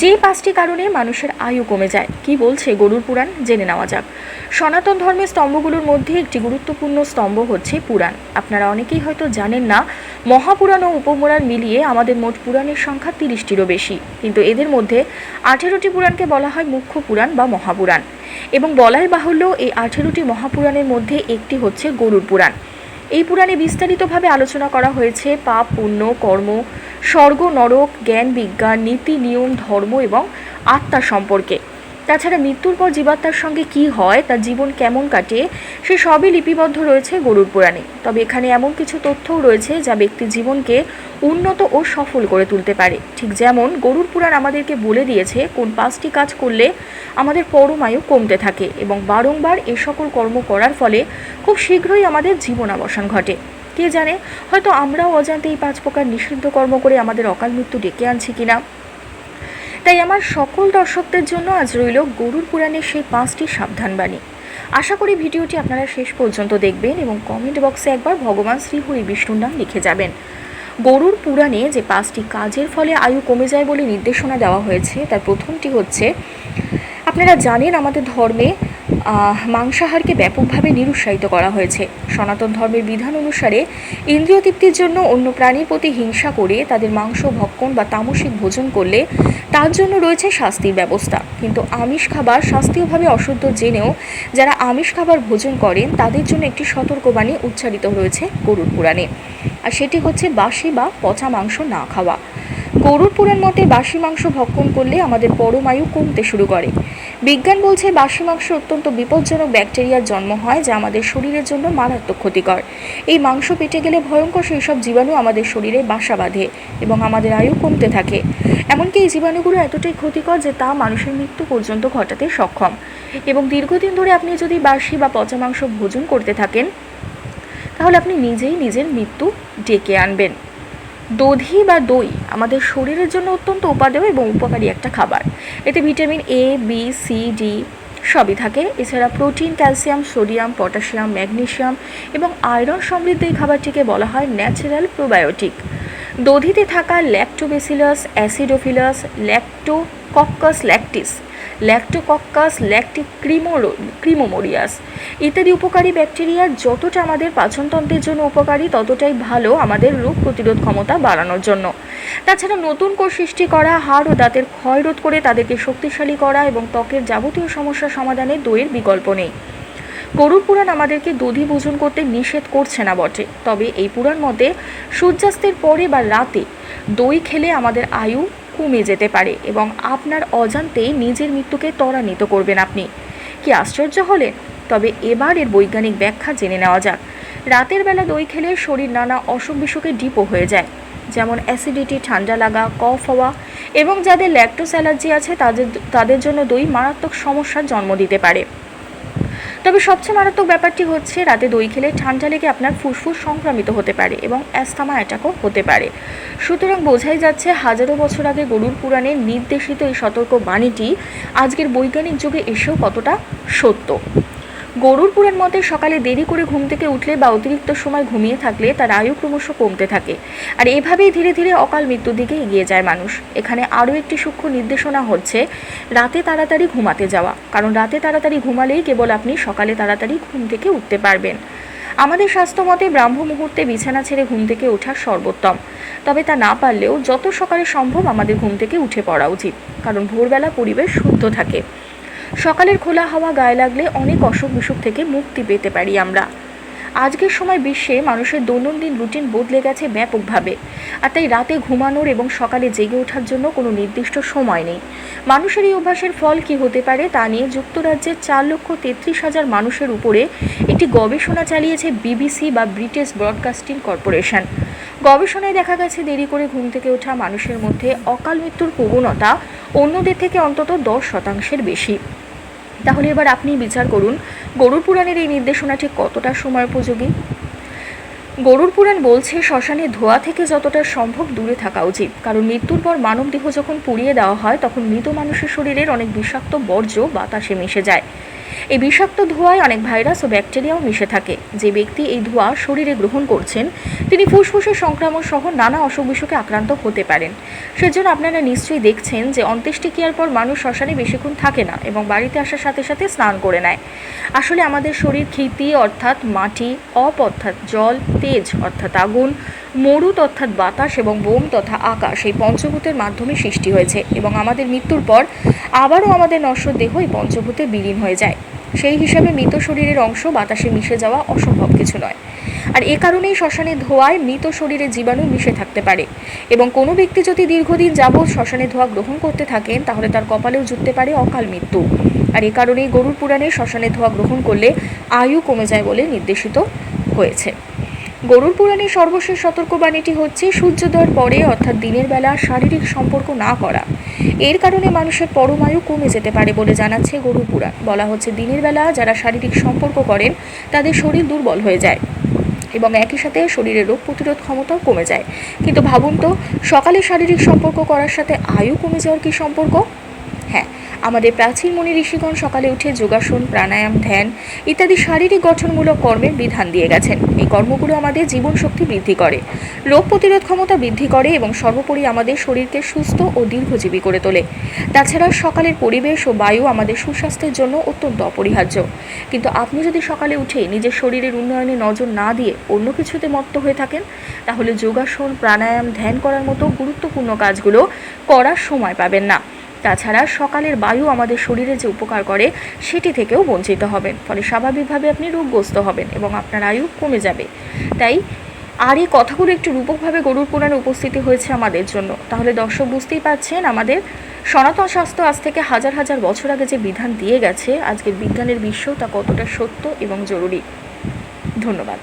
যে পাঁচটি কারণে মানুষের আয়ু কমে যায়, কি বলছে গরুর পুরাণ? জেনে নেওয়া যাক। সনাতন ধর্মের স্তম্ভগুলোর মধ্যে একটি গুরুত্বপূর্ণ স্তম্ভ হচ্ছে পুরাণ। আপনারা অনেকেই হয়তো জানেন না, মহাপুরাণ ও উপপুরাণ মিলিয়ে আমাদের মোট পুরাণের সংখ্যা তিরিশটিরও বেশি। কিন্তু এদের মধ্যে আঠেরোটি পুরাণকে বলা হয় মুখ্য পুরাণ বা মহাপুরাণ। এবং বলাই বাহুল্য এই আঠেরোটি মহাপুরাণের মধ্যে একটি হচ্ছে গরুর পুরাণ। এই পুরাণে বিস্তারিতভাবে আলোচনা করা হয়েছে পাপ, পুণ্য, কর্ম, স্বর্গ, নরক, জ্ঞান, বিজ্ঞান, নীতি, নিয়ম, ধর্ম এবং আত্মা সম্পর্কে। তাছাড়া মৃত্যুর পর জীবাত্মার সঙ্গে কি হয়, তার জীবন কেমন কাটে, সে সবই লিপিবদ্ধ রয়েছে গরুর পুরাণে। তবে এখানে এমন কিছু তথ্যও রয়েছে যা ব্যক্তির জীবনকে উন্নত ও সফল করে তুলতে পারে। ঠিক যেমন গরুর পুরাণ আমাদেরকে বলে দিয়েছে, কোন পাঁচটি কাজ করলে আমাদের পরমায়ু কমতে থাকে এবং বারংবার এ সকল কর্ম করার ফলে খুব শীঘ্রই আমাদের জীবনাবসান ঘটে। কে জানে, হয়তো আমরাও অজান্তে এই পাঁচ প্রকার নিষিদ্ধ কর্ম করে আমাদের অকাল মৃত্যু ডেকে আনছি কিনা। তাই আমার সকল দর্শকদের জন্য আজ রইল গরুর পুরাণের সেই পাঁচটি সাবধানবাণী। আশা করি ভিডিওটি আপনারা শেষ পর্যন্ত দেখবেন এবং কমেন্ট বক্সে একবার ভগবান শ্রীহরি বিষ্ণুর নাম লিখে যাবেন। গরুর পুরাণে যে পাঁচটি কাজের ফলে আয়ু কমে যায় বলে নির্দেশনা দেওয়া হয়েছে, তার প্রথমটি হচ্ছে, আপনারা জানেন আমাদের ধর্মে মাংসাহারকে ব্যাপকভাবে নিরুৎসাহিত করা হয়েছে। সনাতন ধর্মের বিধান অনুসারে ইন্দ্রিয় তৃপ্তির জন্য অন্য প্রাণীর প্রতি হিংসা করে তাদের মাংস, ভক্ষণ বা তামসিক ভোজন করলে তার জন্য রয়েছে শাস্তির ব্যবস্থা। কিন্তু আমিষ খাবার শাস্ত্রীয়ভাবে অশুদ্ধ জেনেও যারা আমিষ খাবার ভোজন করেন, তাদের জন্য একটি সতর্কবাণী উচ্চারিত রয়েছে গরুর পুরাণে। আর সেটি হচ্ছে বাসি বা পচা মাংস না খাওয়া। গরুর পুরাণ মতে বাসি মাংস ভক্ষণ করলে আমাদের পরমায়ু কমতে শুরু করে। বিজ্ঞান বলছে বাসি মাংস অত্যন্ত বিপজ্জনক ব্যাকটেরিয়ার জন্ম হয়, যা আমাদের শরীরের জন্য মারাত্মক ক্ষতিকর। এই মাংস পেটে গেলে ভয়ঙ্কর সেই সব জীবাণু আমাদের শরীরে বাসা বাঁধে এবং আমাদের আয়ু কমতে থাকে। এমনকি এই জীবাণুগুলো এতটাই ক্ষতিকর যে তা মানুষের মৃত্যু পর্যন্ত ঘটাতে সক্ষম। এবং দীর্ঘদিন ধরে আপনি যদি বাসি বা পচা মাংস ভোজন করতে থাকেন, তাহলে আপনি নিজেই নিজের মৃত্যু ডেকে আনবেন। দধি বা দই আমাদের শরীরের জন্য অত্যন্ত উপাদেয় এবং উপকারী একটা খাবার। এতে vitamin A B C D সবই থাকে। এছাড়া protein, calcium, sodium, potassium magnesium এবং আয়রন সমৃদ্ধ এই খাবারটিকে বলা হয় ন্যাচারাল প্রোবায়োটিক। দধিতে থাকা lactobacillus acidophilus lactococcus lactis lactococcus lactic cremoris cremoris ইত্যাদি উপকারী ব্যাকটেরিয়া যতটা আমাদের পাচনতন্ত্রের জন্য উপকারী, ততটাই ভালো আমাদের রোগ প্রতিরোধ ক্ষমতা বাড়ানোর জন্য। তাছাড়া নতুন কোষ সৃষ্টি করা, হাড় ও দাঁতের ক্ষয় রোধ করে তাদেরকে শক্তিশালী করা এবং ত্বকের যাবতীয় সমস্যা সমাধানে দইয়ের বিকল্প নেই। গরুর পুরাণ আমাদেরকে দধি ভোজন করতে নিষেধ করছে না বটে। তবে এই পুরাণ মতে, সূর্যাস্তের পরে বা রাতে দই খেলে আমাদের আয়ু কমে যেতে পারে এবং আপনার অজান্তেই নিজের মৃত্যুকে ত্বরান্বিত করবেন আপনি। কি আশ্চর্য হলেন তবে এবার এর বৈজ্ঞানিক ব্যাখ্যা জেনে নেওয়া যাক। রাতের বেলা দই খেলে শরীর নানা অসুখ বিসুখে ডিপো হয়ে যায়, যেমন অ্যাসিডিটি, ঠান্ডা লাগা, কফ হওয়া এবং যাদের ল্যাকটোস অ্যালার্জি আছে তাদের তাদের জন্য দই মারাত্মক সমস্যার জন্ম দিতে পারে। তবে সবচেয়ে মারাত্মক ব্যাপারটি হচ্ছে, রাতে দই খেলে ঠান্ডা লেগে আপনার ফুসফুস সংক্রামিত হতে পারে এবং অ্যাস্থামা অ্যাটাকও হতে পারে। সুতরাং বোঝাই যাচ্ছে, হাজারো বছর আগে গরুর পুরাণে নির্দেশিত এই সতর্ক বাণীটি আজকের বৈজ্ঞানিক যুগে এসেও কতটা সত্য। গরুর পুরাণ মতে সকালে দেরি করে ঘুম থেকে উঠলে বা অতিরিক্ত সময় ঘুমিয়ে থাকলে তার আয়ু ক্রমশ কমতে থাকে। আর এভাবেই ধীরে ধীরে অকাল মৃত্যুর দিকে এগিয়ে যায় মানুষ। এখানে আরও একটি সূক্ষ্ম নির্দেশনা হচ্ছে, রাতে তাড়াতাড়ি ঘুমাতে যাওয়া। কারণ রাতে তাড়াতাড়ি ঘুমালেই কেবল আপনি সকালে তাড়াতাড়ি ঘুম থেকে উঠতে পারবেন। আমাদের স্বাস্থ্য মতে ব্রাহ্ম মুহূর্তে বিছানা ছেড়ে ঘুম থেকে ওঠা সর্বোত্তম। তবে তা না পারলেও যত সকালে সম্ভব আমাদের ঘুম থেকে উঠে পড়া উচিত। কারণ ভোরবেলা পরিবেশ শুদ্ধ থাকে। সকালের খোলা হাওয়া গায়ে লাগলে অনেক অসুখ বিসুখ থেকে মুক্তি পেতে পারি আমরা। আজকের সময় বিশ্বে মানুষের দৈনন্দিন রুটিন বদলে গেছে ব্যাপকভাবে। আর তাই রাতে ঘুমানোর এবং সকালে জেগে ওঠার জন্য কোনো নির্দিষ্ট সময় নেই। মানুষের এই অভ্যাসের ফল কি হতে পারে তা নিয়ে যুক্তরাজ্যের চার লক্ষ তেত্রিশ হাজার মানুষের উপরে একটি গবেষণা চালিয়েছে বিবিসি বা ব্রিটিশ ব্রডকাস্টিং কর্পোরেশন। গবেষণায় দেখা গেছে দেরি করে ঘুম থেকে ওঠা মানুষের মধ্যে অকাল মৃত্যুর প্রবণতা অন্যদের থেকে অন্তত দশ শতাংশের বেশি। তাহলে এবার আপনি বিচার করুন, গরুর পুরাণের এই নির্দেশনা ঠিক কতটা সময় উপযোগী গরুর পুরাণ বলছে শ্মশানে ধোয়া থেকে যতটা সম্ভব দূরে থাকা উচিত। কারণ মৃত্যুর পর মানব দেহ যখন পুড়িয়ে দেওয়া হয়, তখন মৃত মানুষের শরীরের অনেক বিষাক্ত বর্জ্য বাতাসে মিশে যায়। এই বিষাক্ত ধোঁয়ায় অনেক ভাইরাস ও ব্যাকটেরিয়াও মিশে থাকে। যে ব্যক্তি এই ধোঁয়া শরীরে গ্রহণ করছেন, তিনি ফুসফুসের সংক্রমণ সহ নানা অসুখ বিসুখে আক্রান্ত হতে পারেন। সেজন্য আপনারা নিশ্চয়ই দেখছেন যে অন্ত্যেষ্টিক্রিয়ার পর মানুষ শ্মশানে বেশিক্ষণ থাকে না এবং বাড়িতে আসার সাথে সাথে স্নান করে নেয়। আসলে আমাদের শরীর ক্ষিতি অর্থাৎ মাটি, অপ অর্থাৎ জল, তেজ অর্থাৎ আগুন মরুত অর্থাৎ বাতাস এবং বোম তথা আকাশ এই পঞ্চভূতের মাধ্যমে সৃষ্টি হয়েছে এবং আমাদের মৃত্যুর পর আবারও আমাদের নশ্বর দেহ এই পঞ্চভূতে বিলীন হয়ে যায়। সেই হিসাবে মৃত শরীরের অংশ বাতাসে মিশে যাওয়া অসম্ভব কিছু নয়। আর এ কারণেই শ্মশানে ধোয়ায় মৃত শরীরে জীবাণু মিশে থাকতে পারে এবং কোনো ব্যক্তি যদি দীর্ঘদিন যাবৎ শ্মশানে ধোয়া গ্রহণ করতে থাকেন, তাহলে তার কপালেও জুটতে পারে অকাল মৃত্যু। আর এ কারণেই গরুর পুরাণে শ্মশানে ধোয়া গ্রহণ করলে আয়ু কমে যায় বলে নির্দেশিত হয়েছে। গরুর পুরাণের সর্বশেষ সতর্কবাণীটি হচ্ছে, সূর্যোদয়ের পরে, অর্থাৎ দিনের বেলা, শারীরিক সম্পর্ক না করা। এর কারণে মানুষের পরমায়ু কমে যেতে পারে বলে জানাচ্ছে গরুর পুরাণ। বলা হচ্ছে, দিনের বেলা যারা শারীরিক সম্পর্ক করেন, তাদের শরীর দুর্বল হয়ে যায় এবং একই সাথে শরীরের রোগ প্রতিরোধ ক্ষমতাও কমে যায়। কিন্তু ভাবুন তো, সকালে শারীরিক সম্পর্ক করার সাথে আয়ু কমে যাওয়ার কি সম্পর্ক? হ্যাঁ আমাদের প্রাচীন মুনি ঋষিগণ সকালে উঠে যোগাসন, প্রাণায়াম, ধ্যান ইত্যাদি শারীরিক গঠনমূলক কর্মের বিধান দিয়ে গেছেন। এই কর্মগুলো আমাদের জীবন শক্তি বৃদ্ধি করে। রোগ প্রতিরোধ ক্ষমতা বৃদ্ধি করে এবং সর্বোপরি আমাদের শরীরকে সুস্থ ও দীর্ঘজীবী করে তোলে। তাছাড়া সকালের পরিবেশ ও বায়ু আমাদের সুস্বাস্থ্যের জন্য অত্যন্ত অপরিহার্য। কিন্তু আপনি যদি সকালে উঠে নিজের শরীরের উন্নয়নে নজর না দিয়ে অন্য কিছুতে মত্ত হয়ে থাকেন, তাহলে যোগাসন, প্রাণায়াম, ধ্যান করার মতো গুরুত্বপূর্ণ কাজগুলো করার সময় পাবেন না। তাছাড়া সকালের বায়ু আমাদের শরীরে যে উপকার করে, সেটি থেকেও বঞ্চিত হবেন। ফলে স্বাভাবিকভাবে আপনি রোগগ্রস্ত হবেন এবং আপনার আয়ু কমে যাবে। তাই আর এই কথাগুলো একটু রূপকভাবে গরুর পুরাণে উপস্থিতি হয়েছে আমাদের জন্য। তাহলে দর্শক বুঝতেই পারছেন, আমাদের সনাতন শাস্ত্র আজ থেকে হাজার হাজার বছর আগে যে বিধান দিয়ে গেছে, আজকের বিজ্ঞানের বিশ্ব তা কতটা সত্য এবং জরুরি। ধন্যবাদ।